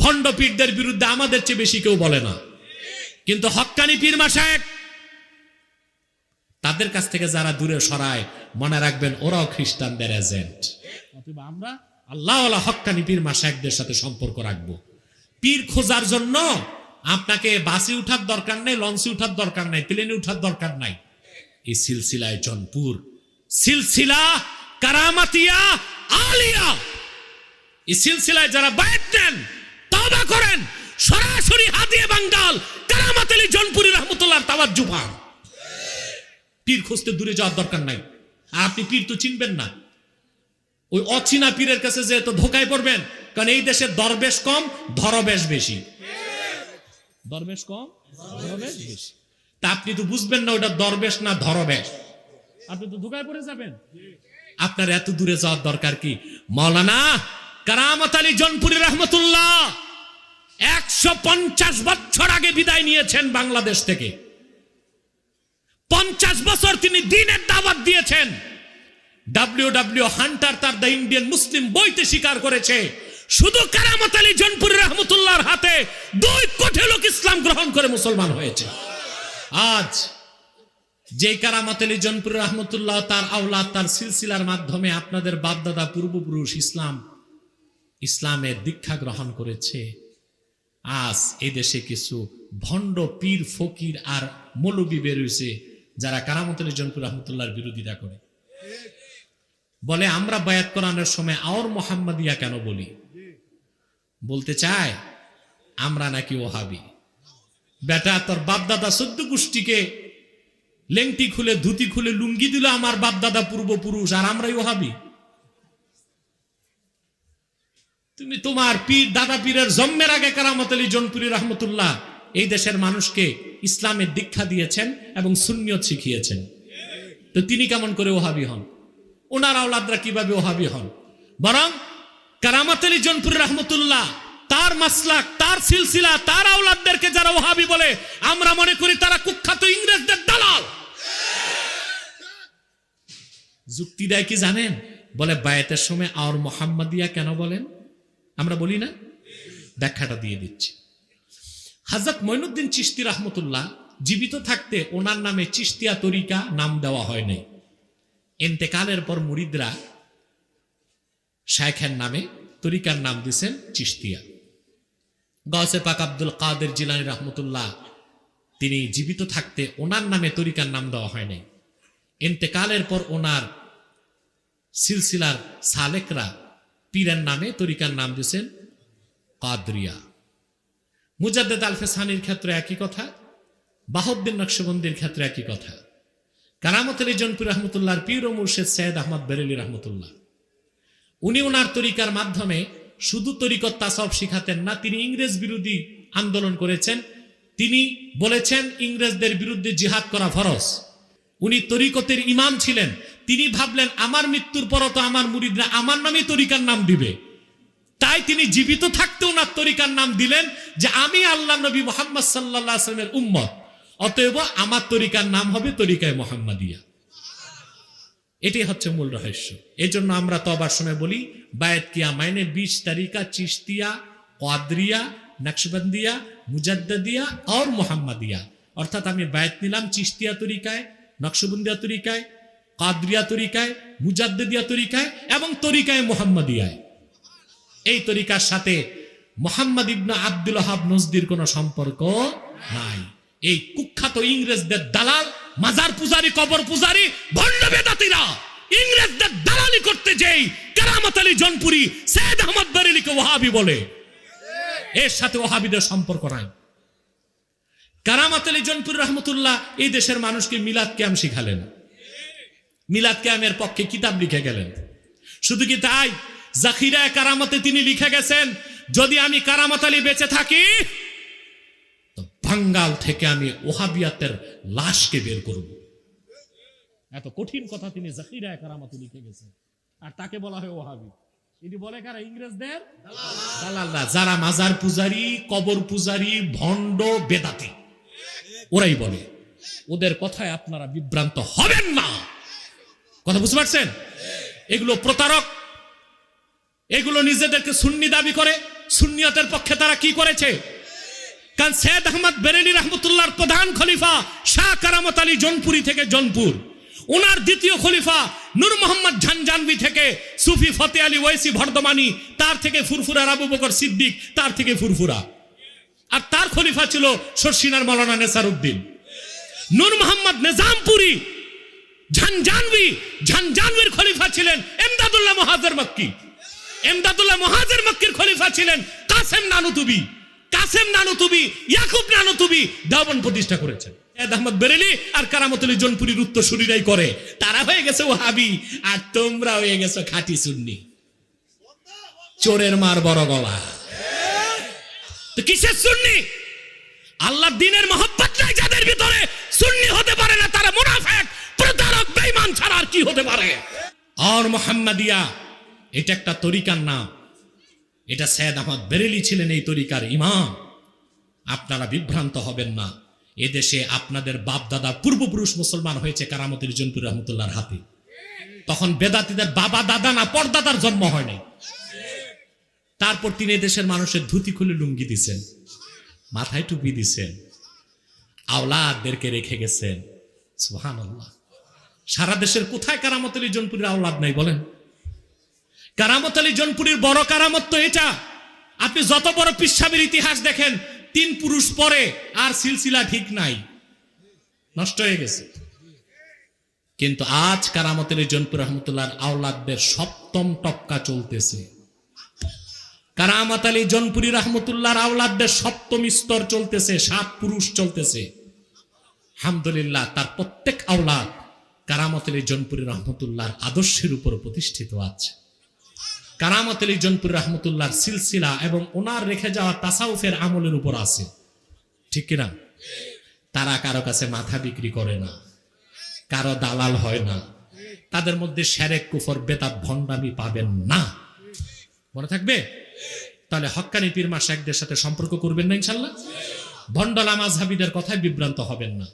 ভণ্ড পীরদের বিরুদ্ধে আমাদের চেয়ে বেশি কেউ বলে না। কিন্তু হক্কানি পীর মাসায়েক তাদের কাছ থেকে যারা দূরে সরায়, মনে রাখবেন ওরাও খ্রিস্টানদের এজেন্ট। আমরা আল্লাহ হক্কানি পীর মাসায়েকদের সাথে সম্পর্ক রাখব। পীর খোঁজার জন্য আপনাকে বাসে উঠার দরকার নেই, লঞ্চে উঠার দরকার নাই, প্লেনে উঠার দরকার নাই। এই সিলসিলায় জনপুর, সিলসিলা কারামাতিয়া আলিয়া। এই সিলসিলায় যারা বায়াত নেন তবা করেন। সরাসরি হাদিয়ে বাঙ্গাল কারামাত আলী জনপুরি রহমতুল্লাহ পান। পীর খুঁজতে দূরে যাওয়ার দরকার নাই। আপনি পীর তো চিনবেন না। ওই অচিনা পীরের কাছে যে তো ধোকায় পড়বেন, কারণ এই দেশে দরবেশ কম, ধরবেশ বেশি। দরবেশ কম, ধরবেশ বেশি। তা আপনি তো বুঝবেন না ওটা দরবেশ না ধরবেশ। আপনি তো ধোকায় পড়ে যাবেন। আপনার এত দূরে যাওয়ার দরকার কি? মৌলানা কারামত আলী জনপুরি রহমতুল্লাহ! একশো পঞ্চাশ বছর আগে বিদায় নিয়েছেন বাংলাদেশ থেকে। পঞ্চাশ বছর তিনি দিনের দাওয়াত দিয়েছেন। ডাব্লিউ ডাব্লিউ হান্টার তার দ্য ইন্ডিয়ান মুসলিম বইতে স্বীকার করেছে। শুধু কারামত আলী জনপুরি রহমতুল্লাহর হাতে দুই কোটি লোক ইসলাম গ্রহণ করে মুসলমান হয়েছে। আজ যে কারামত আলী জনপুর রহমতুল্লাহ তার আওলাদ তার সিলসিলার মাধ্যমে আপনাদের বাপদাদা পূর্বপুরুষ ইসলাম, ইসলামের দীক্ষা গ্রহণ করেছে। আজ এই দেশে কিছু ভণ্ড পীর, ফকির আর মৌলবী বেরোইছে যারা কারামত জনপুর রহমতুল্লাহর বিরোধিতা করে। বলে, আমরা বায়াত করানোর সময় আওর মোহাম্মদিয়া কেন বলি? বলতে চায়, আমরা নাকি ওহাবি। বেটা, তোর বাপদাদা সদ্য গোষ্ঠীকে লেংটি খুলে, ধুতি খুলে লুঙ্গি দিল আমার বাপদাদা পূর্বপুরুষ, আর আমরাই ওহাবি। তুমি তোমার পীর, দাদা পীরের জন্মের আগে কারামত আলী জনপুরি রহমতুল্লাহ এই দেশের মানুষকে ইসলামের দীক্ষা দিয়েছেন এবং সুন্নিয়ত শিখিয়েছেন। তো তিনি কেমন করে ওহাবি হন? ওনার আওলাদরা কীভাবে ওহাবি হন? বরং কারামত আলী জনপুরি রহমতুল্লাহ তার মাসলাক, তার সিলসিলা, তার আওলাদদেরকে যারা ওহাবি বলে, আমরা মনে করি তারা কুখ্যাত ইংরেজদের দালাল। যুক্তি দেয় কি জানেন? বলে বায়াতের সময় আর মোহাম্মদিয়া কেন বলেন? আমরা বলি না, ব্যাখ্যাটা দিয়ে দিচ্ছি। হাজরত মঈনুদ্দিন চিস্তি রহমতুল্লাহ জীবিত থাকতে ওনার নামে চিস্তিয়া তরিকা নাম দেওয়া হয় নাই। এন্তেকালের পর মুরিদরা শায়েখের নামে তরিকার নাম দিয়েছেন চিস্তিয়া গসে পাক আব্দুল কাদের জিলানি রহমতুল্লাহ তিনি জীবিত থাকতে ওনার নামে তরিকার নাম দেওয়া হয় নাই। এন্তেকালের পর ওনার সিলসিলার সালেকরা পীরের নামে তরিকার নাম দিয়েছেন কাদরিয়া। মুজাদ্দেদ আলফেসানির ক্ষেত্রে একই কথা, বাহদ্দিন নকশবন্দির ক্ষেত্রে একই কথা। কারামত আলী জনপুর রহমতুল্লাহর পীর ও মুর্শেদ সৈয়দ আহমদ বেরেলি রহমতুল্লাহ। উনি ওনার তরিকার মাধ্যমে শুধু তরিকত তাসব শিখাতেন না, তিনি ইংরেজ বিরোধী আন্দোলন করেছেন। তিনি বলেছেন, ইংরেজদের বিরুদ্ধে জিহাদ করা ফরজ। উনি তরিকতের ইমাম ছিলেন তিনি ভাবলেন, আমার মৃত্যুর পরও তো আমার মুরিদরা আমার নামে তরিকার নাম দিবে। তাই তিনি জীবিত থাকতেও ওনার তরিকার নাম দিলেন যে, আমি আল্লাহ নবী মোহাম্মদ সাল্লাহ আসলামের উম্মত। অতএব আমার তরিকার নাম হবে তরিকায় মোহাম্মদিয়া। এটাই হচ্ছে মূল রহস্য। এই জন্য আমরা তবার সময় বলি, বায়াত কিয়া মাইনে বিশ তারিকা চিস্তিয়া কাদরিয়া নকশবন্দিয়া মুজাদ্দিয়া আর মোহাম্মদিয়া। অর্থাৎ আমি বায়াত নিলাম চিস্তিয়া তরিকায়, নকশবন্দিয়া তরিকায় কাদরিয়া তরিকায় মুজাদ্দিয়া তরিকায় এবং তরিকায় মোহাম্মদিয়ায়। এই তরিকার সাথে মোহাম্মদ ইবনা আব্দুল হাব নজদির কোনো সম্পর্ক নাই। এই কুখ্যাত ইংরেজদের দালাল, মাজার পূজারি, কবর পূজারি, ভণ্ড বেদাতিরা ইংরেজদের দালালি করতে যেই কেরামত আলী জনপুরি সৈয়দ আহমদ বেরেলিকে ওহাবি বলে। এর সাথে ওহাবিদের সম্পর্ক নাই। কারামত আলী জনপুর রহমতুল্লাহ এই দেশের মানুষকে মিলাদ ক্যাম শিখালেন। মিলাদ ক্যামের পক্ষে কিতাব লিখে গেলেন। শুধু কি তাই? জাকিরা কারামতে তিনি লিখে গেছেন, যদি আমি কারামত আলী বেঁচে থাকি বাঙ্গাল থেকে আমি ওহাবিয়াতের লাশকে বের করব। এত কঠিন কথা তিনি জাকিরা কারামতে লিখে গেছেন। আর তাকে বলা হয় ওহাবি। এটি বলে কারা? ইংরেজদের? দালাল না যারা মাজার পূজারি, কবর পূজারি, ভণ্ড, বেদাতি, ওরাই বলে। ওদের কথায় আপনারা বিভ্রান্ত হবেন না। কথা বুঝতে পারছেন? এগুলো প্রতারক। এগুলো নিজেদেরকে সুন্নি দাবি করে। সুন্নিয়তের পক্ষে তারা কি করেছে? কারণ সৈয়দ আহমদ বেরেলি রহমতুল্লাহর প্রধান খলিফা শাহ কারামত আলী জনপুরি থেকে জনপুর। ওনার দ্বিতীয় খলিফা নূর মোহাম্মদ ঝানজানবি থেকে সুফি ফতে আলী ওয়াইসি ভর্দমানি, তার থেকে ফুরফুরা রাবু বকর সিদ্দিক, তার থেকে ফুরফুরা। আর তার খলিফা ছিল শর্ষিনার মৌলানা নেসার উদ্দিন নূর মোহাম্মদ নিজামপুরি ঝানজানবি খলিফা ছিলেন মক্কি। মক্কির খলিফা ছিলেন কাসেম কাসেম প্রতিষ্ঠা করেছেন। আর উত্তরসূরিরাই করে। তারা হয়ে গেছে ওহাবি, আর তোমরা হয়ে গেছো খাঁটি সুন্নি। চোরের মার বড় গলা। তো কিসের সুন্নি? আল্লাহ দিনের মহব্বত যাদের ভিতরে। সুন্নি হতে পারে না, তারা মুনাফেক। কি হতে পারে? আর মোহাম্মদিয়া, এটা একটা তরিকার নাম। এটা সৈয়দ আহমদ বেরেলি ছিলেন এই তরিকার ইমাম। আপনারা বিভ্রান্ত হবেন না। এদেশে আপনাদের বাপ দাদা পূর্বপুরুষ মুসলমান হয়েছে কারামতির জনপুর রহমতুল্লাহর হাতে। তখন বেদাতিদের বাবা দাদা না পরদাদার জন্ম হয় নাই। তারপর তিনি দেশের মানুষের ধুতি খুলে লুঙ্গি দিছেন, মাথায় টুপি দিছেন, আওলাদদেরকে রেখে গেছেন। সুহান সারা দেশের কোথায় কারামত আলী জনপুরের আওলাদ নাই বলেন? কারামত আলী জনপুরীর বড় কারামত তো এটা। আপনি যত বড় পিসাবের ইতিহাস দেখেন, তিন পুরুষ পরে আর সিলসিলা ঠিক নাই। নষ্ট হয়ে গেছে। কিন্তু আজ কারামত আলী জনপুর রহমতুল্লাহ আওলাদদের সপ্তম টপকা চলতেছে। কারামাত আলী জনপুরি রহমতুল্লাহর আওলাদদের সপ্তম স্তর চলতেছে, সাত পুরুষ চলতেছে। আলহামদুলিল্লাহ, তার প্রত্যেক আওলাদ কারামত আলী জনপুরি রহমতুল্লাহর আদর্শের উপর প্রতিষ্ঠিত আছে। কারামত আলী জনপুরি রহমতুল্লাহর সিলসিলা এবং ওনার রেখে যাওয়া তাসাউফের আমলের উপর আছে। ঠিক কিনা তারা কারও কাছে মাথা বিক্রি করে না। কারও দালাল হয় না। তাদের মধ্যে সেরেক, কুফর, বেতাব, ভণ্ডামি পাবেন না। মনে থাকবে? তাহলে হক্কানি পীর মা শেখদের সাথে সম্পর্ক করবেন না ইনশাল্লাহ? ভণ্ডলা মাঝহাবিদের কথায় বিভ্রান্ত হবেন না।